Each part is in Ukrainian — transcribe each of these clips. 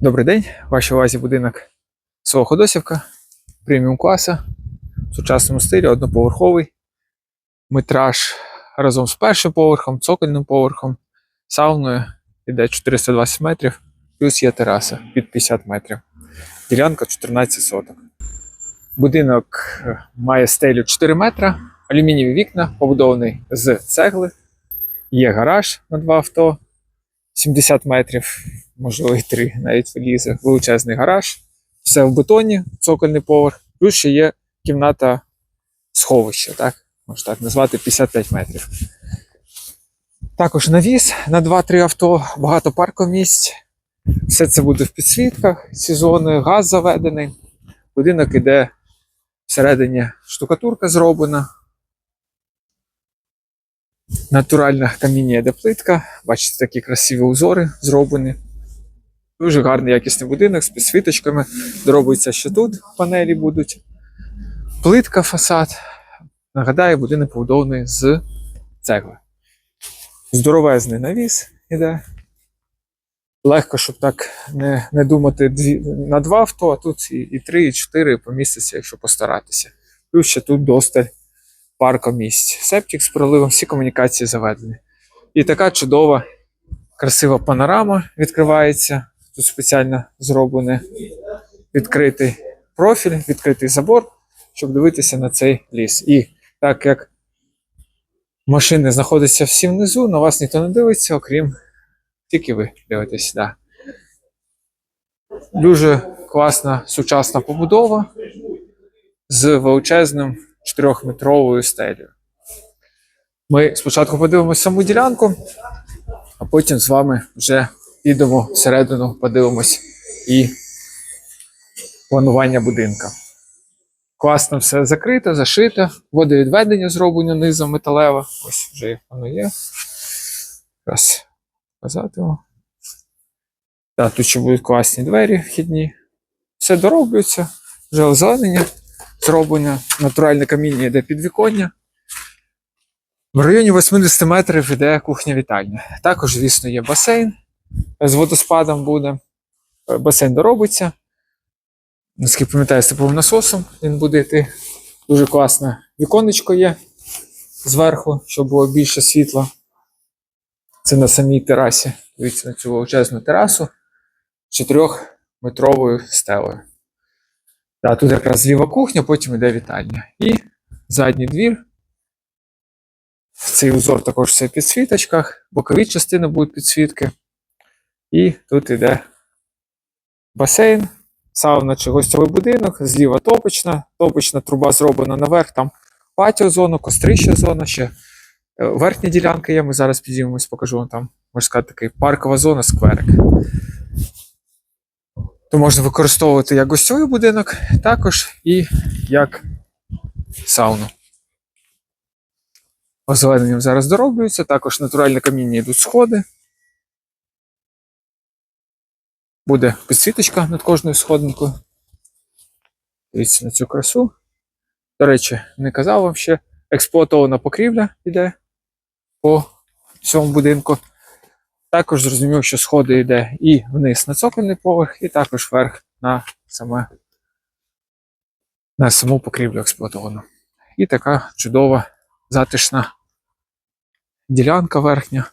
Добрий день, в вашій увазі будинок село Ходосівка, преміум класа, в сучасному стилі, одноповерховий. Метраж разом з першим поверхом, цокольним поверхом, сауною іде 420 метрів, плюс є тераса під 50 метрів. Ділянка 14 соток. Будинок е, має стелю 4 метра, алюмінієві вікна, побудований з цегли. Є гараж на два авто, 70 метрів, можливо, і 3 навіть влізе. Величезний гараж. Все в бетоні, цокольний поверх. Плюс ще є кімната сховища, так? Можна так назвати 55 метрів. Також навіс на 2-3 авто, багато паркомісць. Все це буде в підсвітках, ці зони, газ заведений. Будинок іде всередині штукатурка зроблена. Натуральна каміння плитка. Бачите, такі красиві узори зроблені. Дуже гарний якісний будинок з підсвіточками. Доробиться ще тут панелі будуть. Плитка фасад. Нагадаю, будинок побудований з цегли. Здоровезний навіс іде. Легко, щоб так не, не думати дві, на два авто, а тут і, і три, і чотири поміститься, якщо постаратися. Плюс ще тут досталь паркомісць. Септик з проливом, всі комунікації заведені. І така чудова, красива панорама відкривається. Тут спеціально зроблений відкритий профіль, відкритий забор, щоб дивитися на цей ліс. І так як машини знаходяться всі внизу, на вас ніхто не дивиться, окрім тільки ви дивитесь. Да. Дуже класна сучасна побудова з величезним 4-метровою стелею. Ми спочатку подивимося саму ділянку, а потім з вами вже підемо всередину, подивимось і планування будинка. Класно все закрито, зашито, водовідведення зроблено низом металеве. Ось вже воно є. Раз показати вам. Так, тут ще будуть класні двері вхідні. Все дороблюється, вже озеленення зроблено, натуральне каміння йде підвіконня. В районі 80 метрів йде кухня-вітальня. Також, звісно, є басейн з водоспадом буде. Басейн доробиться. Наскільки пам'ятаю, з типовим насосом він буде йти. Дуже класне віконечко є зверху, щоб було більше світла. Це на самій терасі. Дивіться на цю величезну терасу з 4-метровою стелею. Так, тут якраз зліва кухня, потім йде вітальня. І задній двір. Цей узор також все в підсвіточках, бокові частини будуть підсвітки. І тут йде басейн, сауна чи гостьовий будинок, зліва топочна, топочна труба зроблена наверх, там патіо зона, кострища зона, ще е, верхня ділянка є. Ми зараз підіймемось, покажу вам там, можна сказати, такий паркова зона, скверик. То можна використовувати як гостьовий будинок, також і як сауну. Озелененням зараз дороблюється, також натуральне каміння йдуть сходи. Буде підсвіточка над кожною сходинкою. Дивіться на цю красу. До речі, не казав вам ще, експлуатована покрівля йде по всьому будинку. Також зрозумів, що сходи йде і вниз на цокольний поверх, і також вверх на саме на саму покрівлю експлуатовану. І така чудова затишна ділянка верхня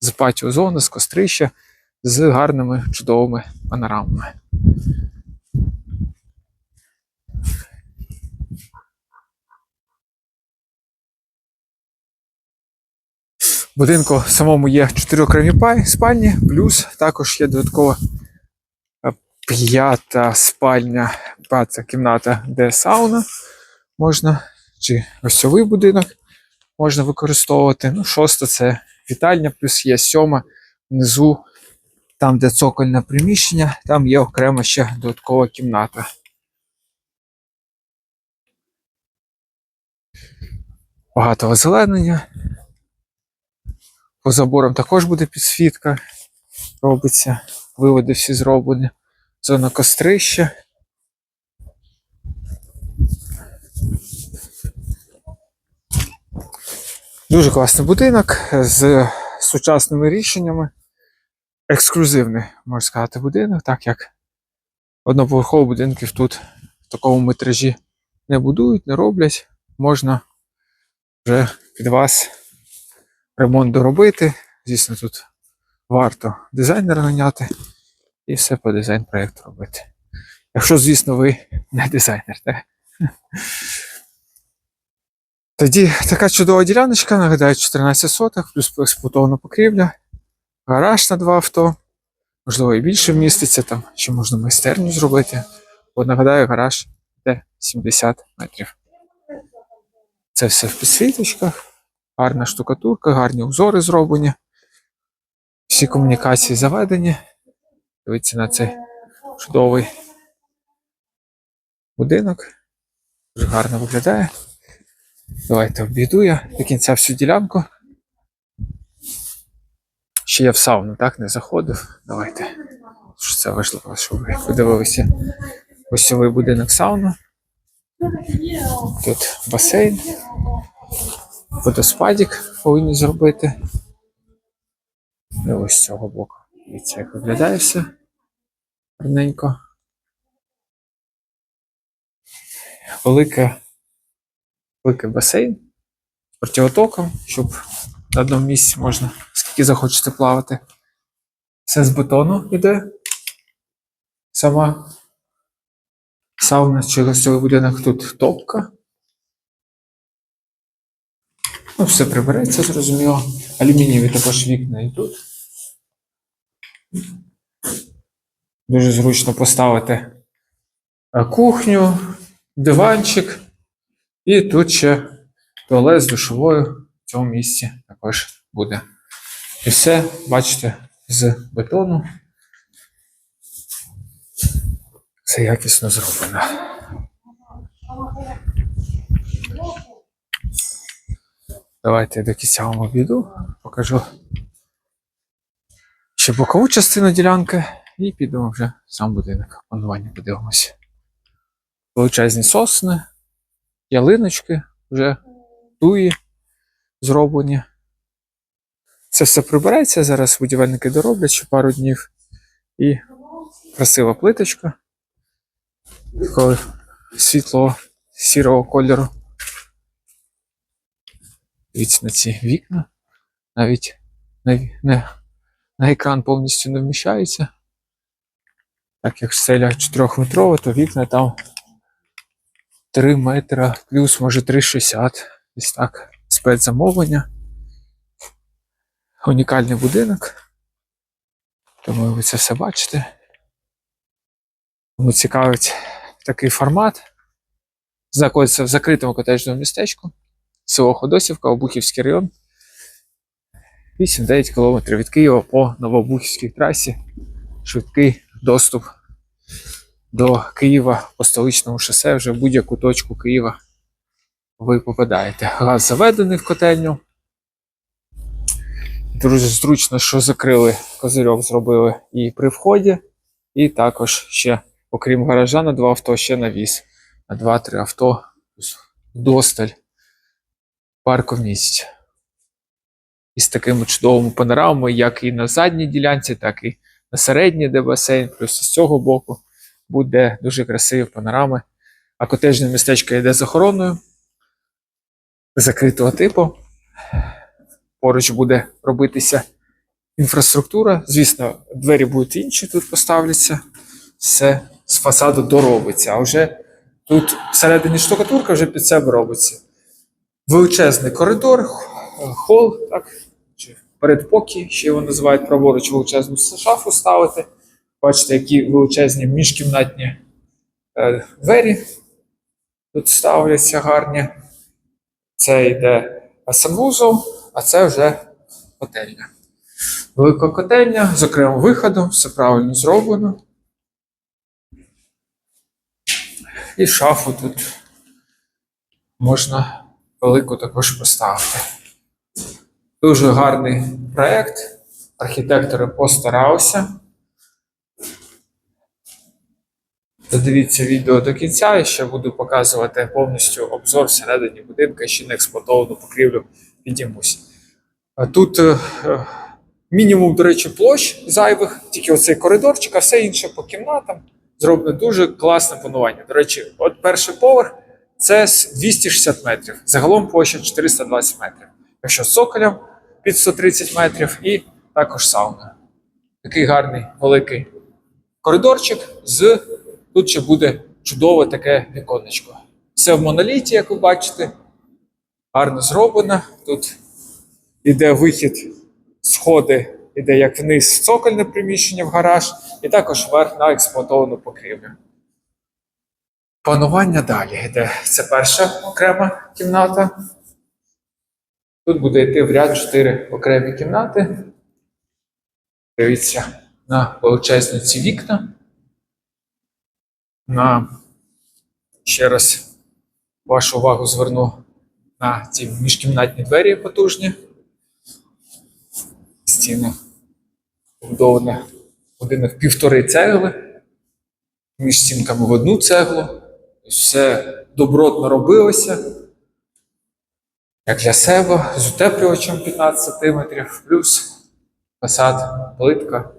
з патіо зони, з кострища, з гарними чудовими панорамами. В будинку самому є чотири окремі спальні, плюс також є додаткова е, п'ята спальня, п'ята кімната, де сауна можна, чи гостьовий будинок можна використовувати. Ну, шоста це вітальня, плюс є сьома внизу, там, де цокольне приміщення, там є окрема ще додаткова кімната. Багато озеленення. По заборам також буде підсвітка. Робиться. Виводи всі зроблені. Зона кострища. Дуже класний будинок з сучасними рішеннями. ексклюзивний, можна сказати, будинок, так як одноповерхових будинків тут в такому метражі не будують, не роблять. Можна вже під вас ремонт доробити. Звісно, тут варто дизайнера наняти і все по дизайн-проєкту робити. Якщо, звісно, ви не дизайнер, так? Тоді така чудова діляночка, нагадаю, 14 соток, плюс експлуатована покрівля, гараж на два авто, можливо, і більше вміститься там, ще можна майстерню зробити. От нагадаю, гараж де 70 метрів. Це все в підсвіточках, гарна штукатурка, гарні узори зроблені. Всі комунікації заведені. Дивіться на цей чудовий будинок. Дуже гарно виглядає. Давайте обійду я до кінця всю ділянку. Ще я в сауну, так, не заходив. Давайте. Що це важливо, щоб ви подивилися. Ось цей будинок сауна. Тут басейн. Водоспадік повинні зробити. І ось з цього боку. Дивіться, як виглядає все. Гарненько. Велике, великий басейн з противотоком, щоб на одному місці можна скільки захочете плавати. Все з бетону йде. Сама сауна чи гостьовий будинок тут топка. Ну, все прибереться, зрозуміло. Алюмінієві також вікна йдуть. Дуже зручно поставити е, кухню, диванчик. І тут ще туалет з душовою в цьому місці також буде. І все, бачите, з бетону. Все якісно зроблено. Давайте я до кінця вам обійду, покажу ще бокову частину ділянки і підемо вже в сам будинок. Планування подивимося. Величезні сосни, ялиночки вже туї зроблені. Це все прибереться. Зараз будівельники дороблять ще пару днів. І красива плиточка. Такого світлого сірого кольору. Дивіться на ці вікна. Навіть на, на, на екран повністю не вміщається. Так як стеля 4-метрова, то вікна там 3 метра, плюс, може 3,60. Десь так. Спецзамовлення. Унікальний будинок. Тому ви це все бачите. Тому цікавить такий формат. Знаходиться в закритому котеджному містечку. Село Ходосівка, Обухівський район. 8-9 км від Києва по Новобухівській трасі. Швидкий доступ до Києва по столичному шосе. Вже в будь-яку точку Києва ви попадаєте. Газ заведений в котельню. Дуже зручно, що закрили козирьок, зробили і при вході, і також ще, окрім гаража, на два авто ще навіс. На два-три авто досталь парку місць. Із такими чудовими панорамами, як і на задній ділянці, так і на середній, де басейн, плюс з цього боку буде дуже красиві панорами. А котежне містечко йде з охороною закритого типу. Поруч буде робитися інфраструктура. Звісно, двері будуть інші тут поставляться. Все з фасаду доробиться. А вже тут всередині штукатурка вже під себе робиться. Величезний коридор, хол, так, чи передпокій, ще його називають праворуч величезну шафу ставити. Бачите, які величезні міжкімнатні е, двері тут ставляться гарні. Це йде санвузол, а це вже котельня. Велика котельня з окремим виходом, все правильно зроблено. І шафу тут можна велику також поставити. Дуже гарний проєкт. Архітектори постаралися. Додивіться відео до кінця, і ще буду показувати повністю обзор всередині будинка, ще не експлуатовану покрівлю підіймусь. Тут е, Мінімум, до речі, площ зайвих, тільки оцей коридорчик, а все інше по кімнатам. Зроблено дуже класне планування. До речі, от перший поверх це 260 метрів. Загалом площа 420 метрів. Якщо з цоколем під 130 метрів, і також сауна. Такий гарний великий коридорчик з тут ще буде чудове таке віконечко. Все в моноліті, як ви бачите, гарно зроблено. Тут іде вихід, сходи, іде як вниз цокольне приміщення в гараж, і також вверх на експлуатовану покрівлю. Планування далі йде. Це перша окрема кімната. Тут буде йти в ряд 4 окремі кімнати. Дивіться на величезні ці вікна. На ще раз вашу увагу зверну на ці міжкімнатні двері потужні. Стіни побудовані будинок півтори цегли, між стінками в одну цеглу. Все добротно робилося. Як для себе, з утеплювачем 15 см, плюс фасад, плитка.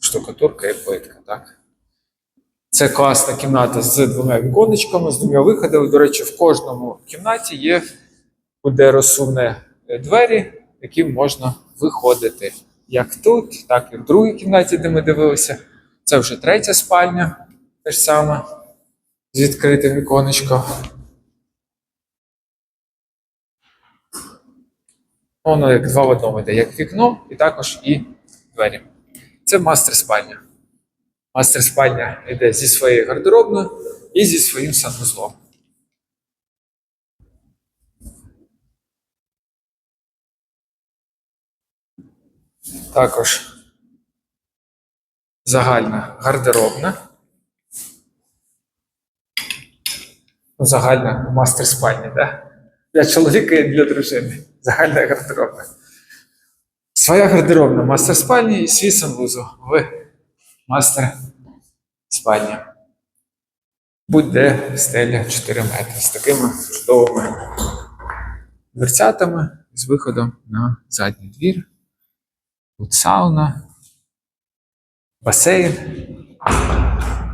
Штукатурка і плитка, так? Це класна кімната з двома віконечками, з двома виходами. До речі, в кожному кімнаті є буде розсувне двері, які можна виходити. Як тут, так і в другій кімнаті, де ми дивилися. Це вже третя спальня, те ж саме, з відкритим віконечком. Воно як два в одному йде, як вікно, і також і двері. Це мастер спальня. Мастер спальня йде зі своєю гардеробною і зі своїм санвузлом. Також загальна гардеробна. Ну, Загальна мастер спальня, да? Для чоловіка і для дружини. Загальна гардеробна. Своя гардеробна мастер спальні і свій санвузол в мастер спальні. Будь-де стеля 4 метри з такими чудовими дверцятами з виходом на задній двір. Тут сауна, басейн.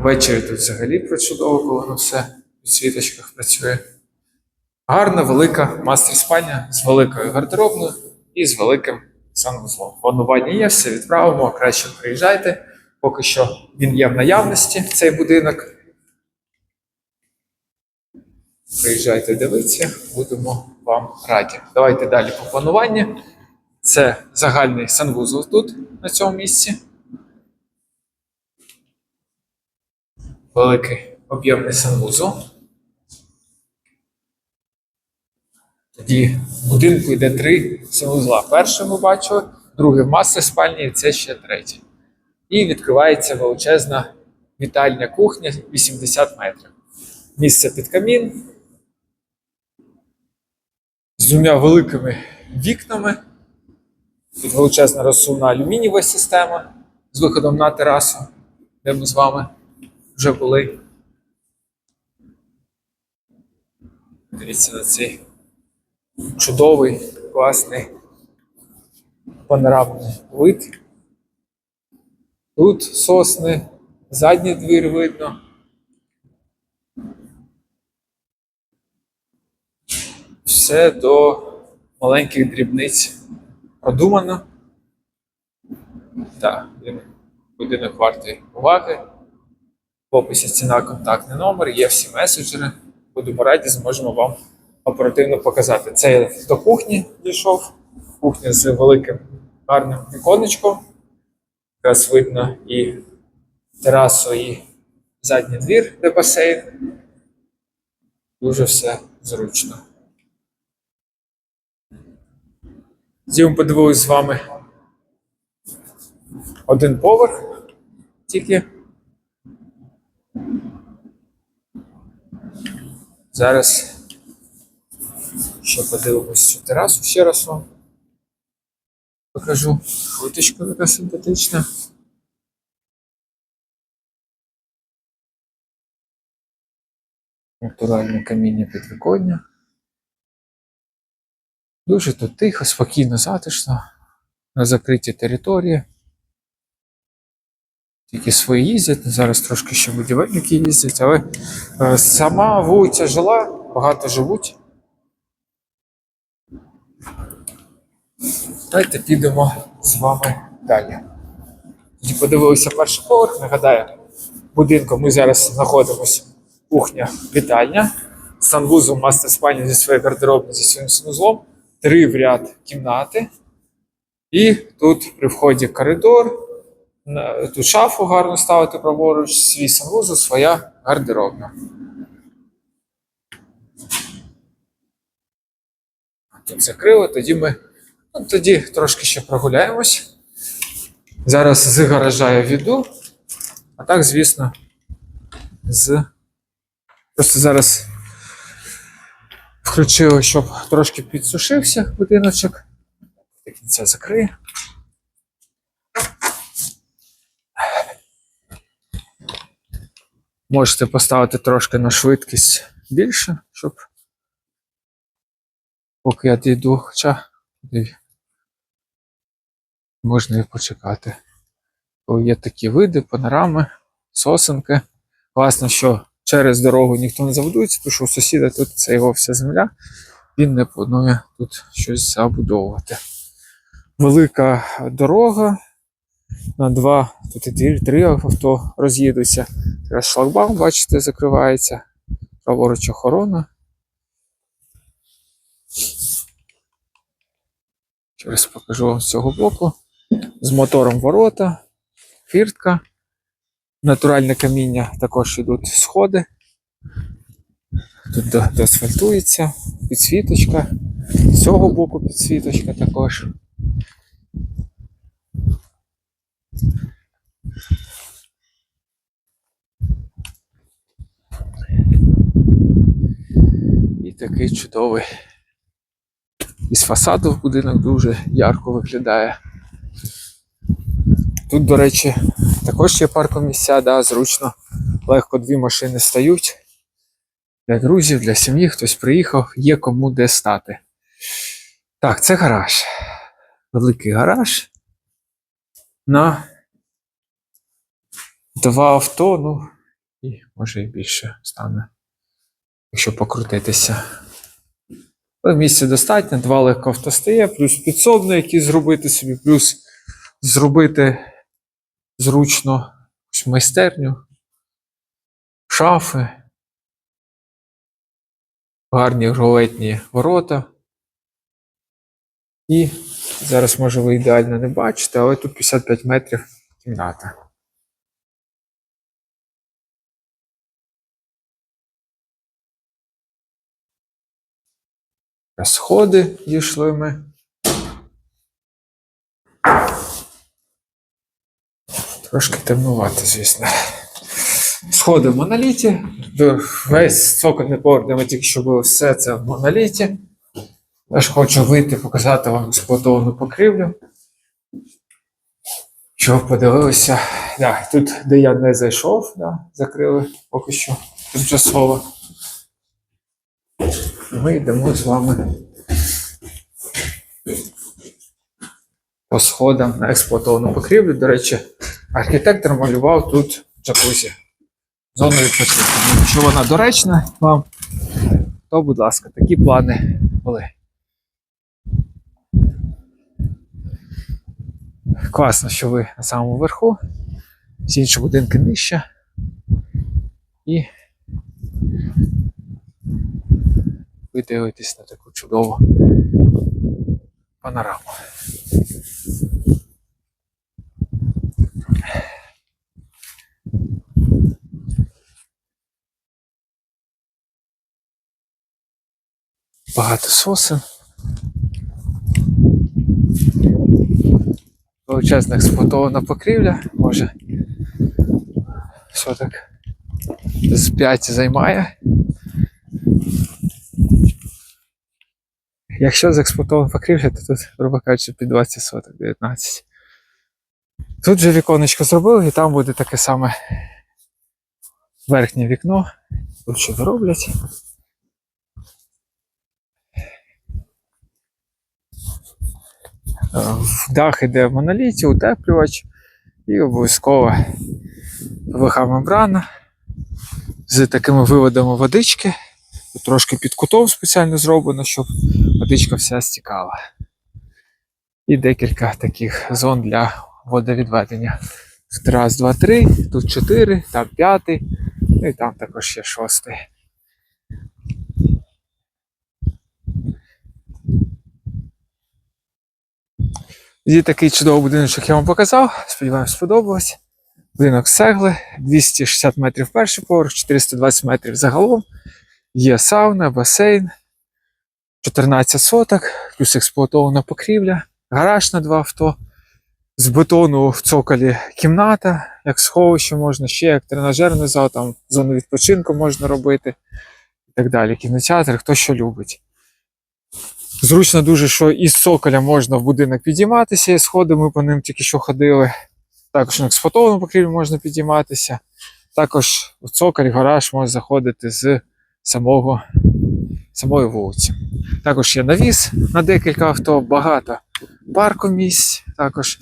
Ввечері тут взагалі причудово, коли воно все у світочках працює. Гарна, велика мастер спальня з великою гардеробною і з великим санвузлом. Планування є, все відправимо, краще приїжджайте. Поки що він є в наявності, цей будинок. Приїжджайте дивитися, будемо вам раді. Давайте далі по плануванню. Це загальний санвузол тут, на цьому місці. Великий об'ємний санвузол. Тоді в будинку йде три санвузла. Перший ми бачили, другий в мастер спальні, і це ще третій. І відкривається величезна вітальня кухня 80 метрів. Місце під камін. З двома великими вікнами. Тут величезна розсувна алюмінієва система з виходом на терасу, де ми з вами вже були. Дивіться на цей чудовий, класний панорамний вид. Тут сосни, задній двір видно. Все до маленьких дрібниць продумано. Так, будинок вартий уваги. В описі ціна контактний номер, є всі меседжери. Будемо раді, зможемо вам оперативно показати. Це я до кухні дійшов. Кухня з великим гарним віконечком. Якраз видно і терасу, і задній двір, де басейн. Дуже все зручно. Зім подивились з вами один поверх тільки. Зараз ще подивимось цю терасу ще раз вам покажу. Фоточка така симпатична. Натуральне каміння підвіконня. Дуже тут тихо, спокійно, затишно, на закритій території. Тільки свої їздять, зараз трошки ще будівельники їздять, але е, сама вулиця жила, багато живуть. Давайте підемо з вами далі. Тоді подивилися перший поверх, нагадаю, будинку ми зараз знаходимося. Кухня, вітальня, санвузол, мастер спальня зі своєю гардеробною, зі своїм санузлом, три в ряд кімнати. І тут при вході коридор. Тут шафу гарно ставити праворуч, свій санвузол, своя гардеробна. Тут закрили, тоді ми ну, тоді трошки ще прогуляємось. Зараз з гаража я віду, а так, звісно, з. Просто зараз включили, щоб трошки підсушився будиночок. До кінця закрию. Можете поставити трошки на швидкість більше, щоб поки я дійду, хоча можна і почекати. Є такі види, панорами, сосенки. Класно, що через дорогу ніхто не забудується, тому що у сусіда тут це його вся земля, він не планує тут щось забудовувати. Велика дорога. На два, тут і три, авто роз'їдуться. Якраз шлагбаум, бачите, закривається. Праворуч охорона. Зараз покажу вам з цього боку. З мотором ворота, фіртка, натуральне каміння, також йдуть сходи. Тут до- доасфальтується, підсвіточка. З цього боку підсвіточка також. І такий чудовий. Із фасаду будинок дуже ярко виглядає. Тут, до речі, також є паркомісця, да, зручно. Легко дві машини стають. Для друзів, для сім'ї, хтось приїхав, є кому де стати. Так, це гараж. Великий гараж. На два авто, ну, і може і більше стане, якщо покрутитися. Але місця достатньо, два легко автостає, плюс підсобне, які зробити собі, плюс зробити зручно майстерню, шафи, гарні ролетні ворота. І зараз, може, ви ідеально не бачите, але тут 55 метрів кімната. Сходи дійшли ми. Трошки темнувати, звісно. Сходи в моноліті. Весь цокольний поверх, де ми тільки що були, все це в моноліті. Я ж хочу вийти, показати вам експлуатовану покрівлю. Щоб подивилися. Да, тут, де я не зайшов, да, закрили поки що тимчасово. Ми йдемо з вами по сходам на експлуатовану покрівлю. До речі, архітектор малював тут джакузі. Зону відпочинку. Ну, Якщо вона доречна вам, то, будь ласка, такі плани були. Класно, що ви на самому верху, всі інші будинки нижче. І ви дивитесь на таку чудову панораму. Багато сосен. Величезна експлуатована покрівля, може соток з 5 займає. Якщо з покрівля, то тут, грубо кажучи, під 20 соток, 19. Тут же віконечко зробили, і там буде таке саме верхнє вікно. Тут що дороблять. В дах іде в моноліті, утеплювач і обов'язково ВХ мембрана з такими виводами водички. Трошки під кутом спеціально зроблено, щоб водичка вся стікала. І декілька таких зон для водовідведення. Тут раз, два, три, тут чотири, там п'ятий, ну і там також ще шостий. І такий чудовий будиночок я вам показав. Сподіваюсь, сподобалось. Будинок з цегли, 260 метрів перший поверх, 420 метрів загалом. Є сауна, басейн, 14 соток, плюс експлуатована покрівля, гараж на два авто. З бетону в цоколі кімната, як сховище можна, ще як тренажерний зал, там зону відпочинку можна робити і так далі. Кінотеатр, хто що любить. Зручно дуже, що із цоколя можна в будинок підійматися, і сходи ми по ним тільки що ходили. Також на експлуатованому покрівлі можна підійматися. Також у цоколь гараж може заходити з самого, самої вулиці. Також є навіс на декілька авто, багато паркомісць. Також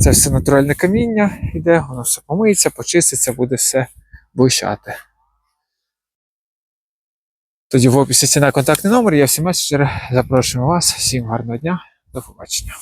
це все натуральне каміння йде, воно все помиється, почиститься, буде все блищати. Тоді в описі ціна контактний номер, є всі меседжери. Запрошуємо вас. Всім гарного дня, до побачення.